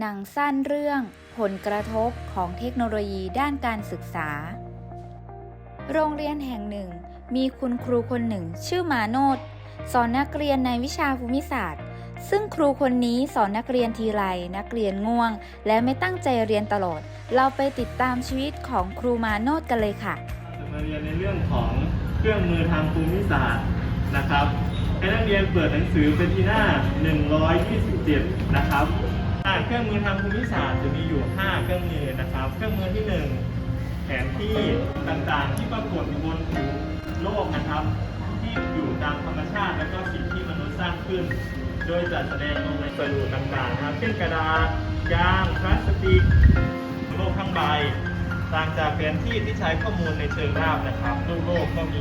หนังสั้นเรื่องผลกระทบของเทคโนโลยีด้านการศึกษา โรงเรียนแห่งหนึ่ง มีคุณครูคนหนึ่งชื่อมาโนดสอนนักเรียนในวิชาภูมิศาสตร์ ซึ่งครูคนนี้สอนนักเรียนทีไรนักเรียนง่วง และไม่ตั้งใจเรียนตลอด เราไปติดตามชีวิตของครูมาโนดกันเลยค่ะจะมาเรียนในเรื่องของเครื่องมือทางภูมิศาสตร์นะครับให้นักเรียนเปิดหนังสือเป็นที่หน้า 127 นะครับ เครื่องมือทางภูมิศาสตร์จะมีอยู่ 5 เครื่องมือนะครับ เครื่องมือที่ 1 แผนที่ต่างๆ ที่ปรากฏอยู่บนผิวโลกนะครับ ที่อยู่ตามธรรมชาติและก็สิ่งที่มนุษย์สร้างขึ้น โดยจัดแสดงลงในสรุปต่างๆนะครับ เช่นกระดาษยางพลาสติกโลกทั้งใบต่างจากแผนที่ที่ใช้ข้อมูลในเชิงราบนะครับรูปโลกก็มี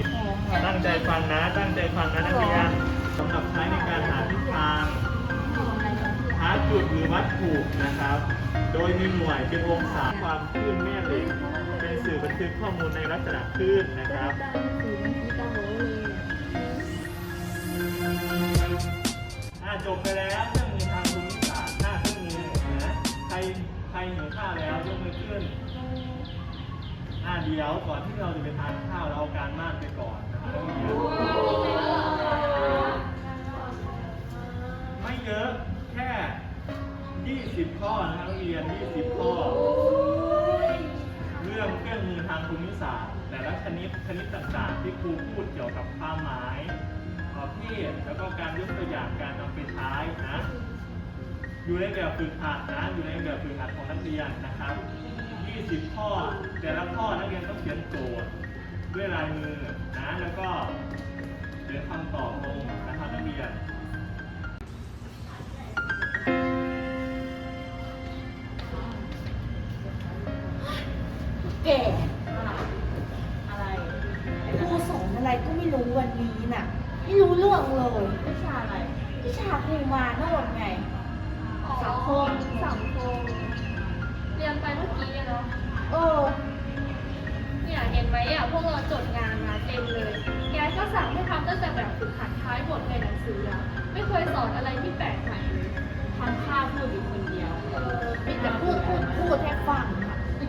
ตั้งใจฟังนะตั้งใจฟังนะนักเรียนสำหรับใช้ในการหาทิศทาง หาจุดหรือวัตถุนะครับ โดยมีหน่วยเป็นองศาความคลื่นแม่เหล็ก เป็นสื่อบันทึกข้อมูลในลักษณะคลื่นนะครับ อ่าจบไปแล้วเรื่องมือทางภูมิศาสตร์หน้าเครื่องมือนะใครใครหิวข้าวแล้วยกมือขึ้นอ่าเดี๋ยวก่อนที่เราจะไปทานข้าวเราเอาการบ้านไปก่อนนะครับไม่เยอะ 20 ข้อนะครับนักเรียน 20 ข้อ เรื่องเครื่องมือทางภูมิศาสตร์ แต่ละชนิดชนิดต่างๆ ที่ครูพูดเกี่ยวกับความหมายประเภทแล้วก็การยกตัวอย่างการนำไปใช้นะอยู่ในแบบฝึกหัดนะอยู่ในแบบฝึกหัดของนักเรียนนะครับ 20 ข้อ แต่ละข้อนักเรียนต้องเขียนโจทย์ด้วยลายมือนะแล้วก็เขียนคำตอบลงนะครับนักเรียน ก็ไม่รู้วันนี้น่ะ ไม่รู้เรื่องเลยวิชาอะไรวิชาครูมาโนดไง สังคม สังคม เรียนไปเมื่อกี้อะเนาะ เออ เนี่ยเห็นไหมอะพวกเราจดงานมาเต็มเลย แกก็สั่งให้ทำตั้งแต่แบบฝึกหัดท้ายบทในหนังสืออะไม่เคยสอนอะไรที่แปลกใหม่เลยทำข้าวพูดอยู่คนเดียว เออมีแต่พูดพูดพูดให้ฟังค่ะ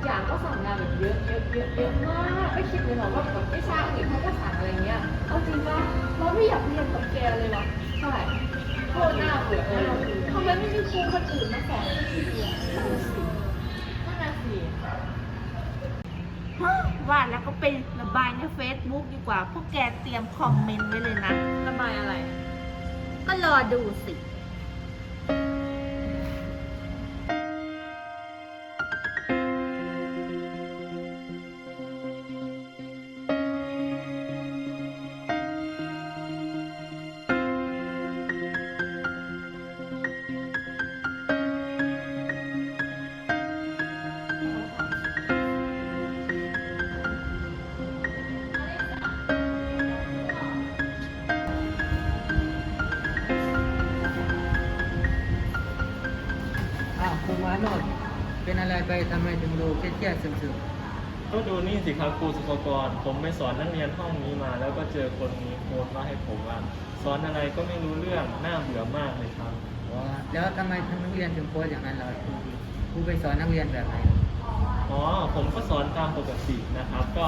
อีกอย่างก็สั่งงานแบบเยอะเยอะเยอะเยอะมากไม่คิดเลยหรอว่าแบบวิชาอื่นเขาก็สั่งอะไรเงี้ยเอาจริงปะเราไม่อยากเรียนกับแกเลยวะใช่โคตรน่าเบื่อน่าเบื่อทำไมไม่มีครูคนอื่นมาสอนให้ทีเดียวนั่นน่ะสินั่นน่ะสิฮะว่าแล้วก็ไประบายในเฟซบุ๊กดีกว่าพวกแกเตรียมคอมเมนต์ไว้เลยนะ ระบายอะไร ก็รอดูสิาวคุณมาโนดเป็นอะไรไปทำไมถึงดูเครียดๆซึมก็ดูนี่สิครับครูสุภกร ผมไปสอนนักเรียนห้องนี้มา แล้วก็เจอคนนี้โพสต์มาให้ผมว่าสอนอะไรก็ไม่รู้เรื่องน่าเบื่อมากเลยครับๆว่าแล้วทำไมนักเรียนถึงโพสต์อย่างนั้นล่ะครูครูไปสอนนักเรียนแบบไหนอ๋อผมก็สอนตามปกตินะครับ ก็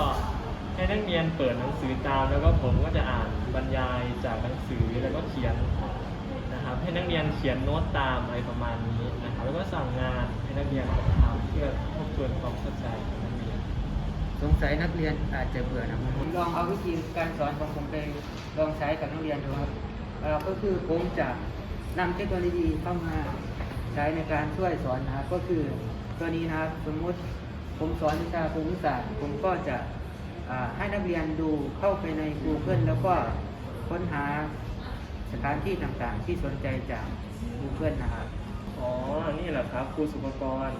ให้นักเรียนเปิดหนังสือตามแล้วก็ผมก็จะอ่านบรรยายจากหนังสือแล้วก็เขียนนะครับ ให้นักเรียนเขียนโน้ตตามอะไรประมาณนี้นะครับแล้วก็สั่งงานให้นักเรียนทำเพื่อทบทวนความเข้าใจของนักเรียน สงสัยนักเรียนอาจจะเบื่อนะผมลองเอาวิธีการสอนของผมไปลองใช้กับนักเรียนดูครับเอ่อก็คือผมจะนำเทคโนโลยีเข้ามาใช้ในการช่วยสอนนะครับก็คือตัวนี้นะครับสมมุติผมสอนวิชาภูมิศาสตร์ ผมก็จะอ่าให้นักเรียนดูเข้าไปใน Google แล้วก็ค้นหา สถานที่ต่างๆ ที่สนใจจาก Google นะครับ อ๋อ นี่แหละครับครูสุภกร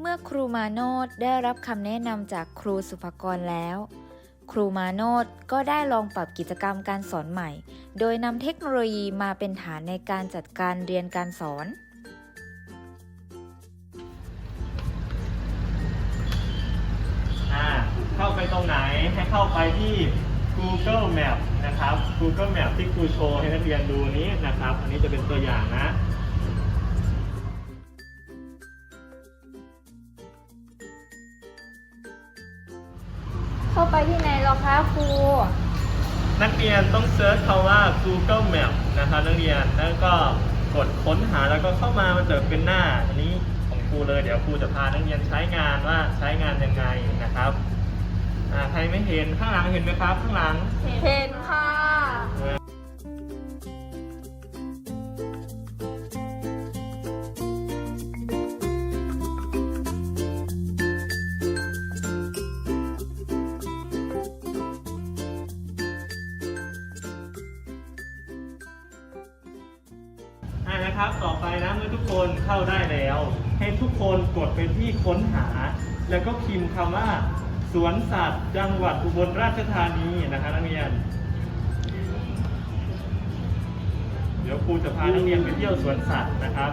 เมื่อครูมาโนดได้รับคำแนะนำจากครูสุภกรแล้ว ครูมาโนดก็ได้ลองปรับกิจกรรมการสอนใหม่ โดยนำเทคโนโลยีมาเป็นฐานในการจัดการเรียนการสอนอ่าเข้าไปตรงไหนให้เข้าไปที่ Google Map นะครับ Google Map ที่ครูโชว์ให้นักเรียนดูนี้นะครับ อันนี้จะเป็นตัวอย่างนะเข้าไปที่ไหนหรอคะครู นักเรียนต้องเซิร์ชคาว่า Google Map นะครับนักเรียนแล้วก็กดค้นหาแล้วก็เข้ามามันจะเป็นหน้าอันนี้ของครูเลยเดี๋ยวครูจะพานักเรียนใช้งานว่าใช้งานยังไงนะครับ อ่าใครไม่เห็นข้างหลังเห็นไหมครับ ข้างหลัง เห็นค่ะ อ่านะครับต่อไปนะเมื่อทุกคนเข้าได้แล้ว ให้ทุกคนกดไปที่ค้นหา แล้วก็พิมพ์คำว่า สวนสัตว์จังหวัดอุบลราชธานีนะคะนักเรียน เดี๋ยวครูจะพานักเรียนไปเที่ยวสวนสัตว์นะครับ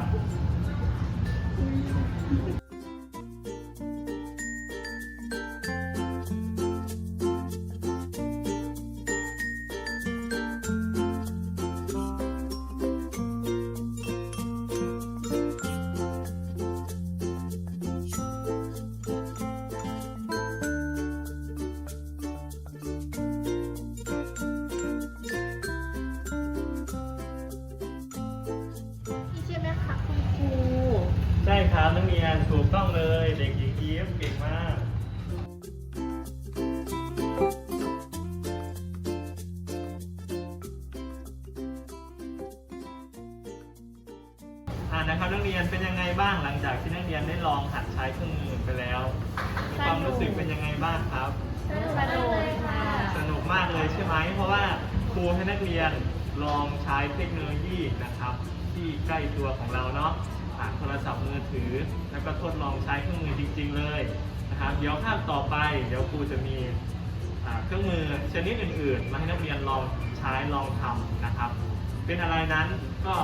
นักเรียนถูกต้องเลย เด็กหญิงยิ้มเก่งมากอ่านะครับนักเรียนเป็นยังไงบ้างหลังจากที่นักเรียนได้ลองหัดใช้เครื่องมือไปแล้วมีความรู้สึกเป็นยังไงบ้างครับ สนุกค่ะสนุกมากเลยใช่ไหมเพราะว่าครูให้นักเรียนลองใช้เทคโนโลยีนะครับ ที่ใกล้ตัวของเราเนาะ ผ่านโทรศัพท์มือถือ แล้วก็ทดลองใช้เครื่องมือจริง ๆ เลยนะครับเดี๋ยวภาคต่อไป เดี๋ยวครูจะมีอ่าเครื่องมือชนิดอื่นๆ มาให้นักเรียนลองใช้ลองทำนะครับ เป็นอะไรนั้นก็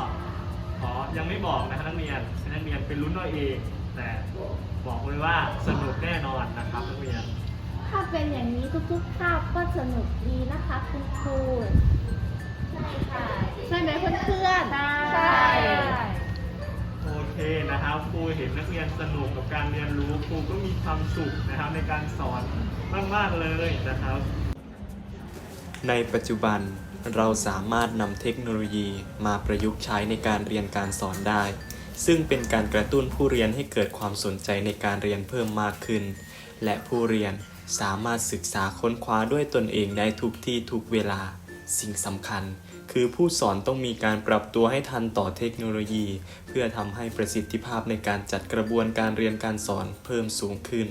ขอยังไม่บอกนะครับนักเรียนให้นักเรียนเป็นรุ่นเอาเอง แต่บอกเลยว่าสนุกแน่นอนนะครับนักเรียน ถ้าเป็นอย่างนี้ทุกๆคาบก็สนุกดีนะคะคุณครูใช่ค่ะใช่ไหมเพื่อนๆใช่โอเค นะครับครูเห็นนักเรียนสนุกกับการเรียนรู้ครูก็มีความสุขนะครับในการสอนมากๆเลยนะครับ ในปัจจุบันเราสามารถนำเทคโนโลยีมาประยุกต์ใช้ในการเรียนการสอนได้ ซึ่งเป็นการกระตุ้นผู้เรียนให้เกิดความสนใจในการเรียนเพิ่มมากขึ้น และผู้เรียนสามารถศึกษาค้นคว้าด้วยตนเองได้ทุกที่ทุกเวลา สิ่งสำคัญ คือผู้สอนต้องมีการปรับตัวให้ทันต่อเทคโนโลยี เพื่อทำให้ประสิทธิภาพในการจัดกระบวนการเรียนการสอนเพิ่มสูงขึ้น